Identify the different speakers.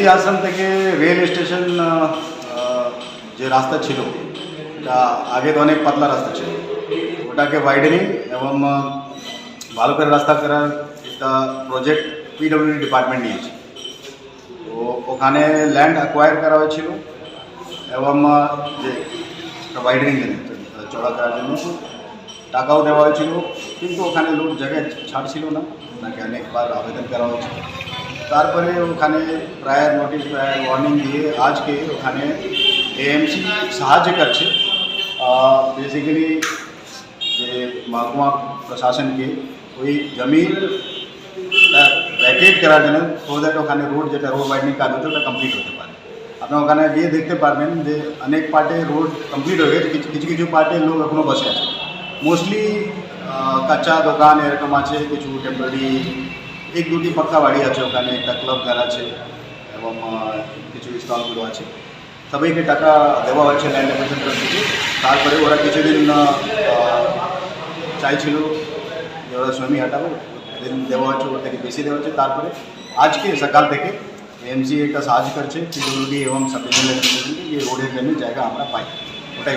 Speaker 1: মোদি আশ্রম থেকে rail station যে রাস্তা ছিল, এটা আগে তো অনেক পাতলা রাস্তা ছিল। ওটাকে ওয়াইডেনিং এবং ভালো করে রাস্তা করার একটা প্রজেক্ট পিডব্লিউডি ডিপার্টমেন্ট নিয়েছে। তো ওখানে ল্যান্ড অ্যাকোয়ার করা হয়েছিল এবং যে ওয়াইডেনিং চড়া করার জন্য টাকাও দেওয়া হয়েছিল। কিন্তু ওখানে লোক জায়গায় ছাড়ছিল না। ওনাকে অনেকবার আবেদন করা হয়েছিল। তারপরে ওখানে প্রায়ার নোটিশ প্রায়ার ওয়ার্নিং দিয়ে আজকে ওখানে এএমসি সাহায্য করছে। বেসিক্যালি যে মহকুমা প্রশাসনকে ওই জমিন ভ্যাকেট করার জন্য সো দ্যাট ওখানে রোড যেটা রোড ওয়াইডনিং কাজ হচ্ছে ওটা কমপ্লিট হতে পারে। আপনি ওখানে গিয়ে দেখতে পারবেন যে অনেক পার্টে রোড কমপ্লিট হয়ে গেছে। কিছু কিছু পার্টে লোক এখনও বসে আছে। মোস্টলি কাঁচা দোকান এরকম আছে, কিছু টেম্পোরারি এক দুটি পাক্কা বাড়ি আছে, ওখানে একটা ক্লাব ঘর আছে এবং কিছু স্টলগুলো আছে। সবাইকে টাকা দেওয়া হয়েছে ল্যান্ড অ্যাকুইজিশন থেকে। তারপরে ওরা কিছুদিন চাইছিল যে ওরা জমি হাঁটাবো দেওয়া হচ্ছে ওর থেকে বেশি দেওয়া হচ্ছে তারপরে আজকে, সকাল থেকে এমসি একটা সাহায্য করছে এবং সাব যে রোডের জন্য জায়গা আমরা পাই। ওটাই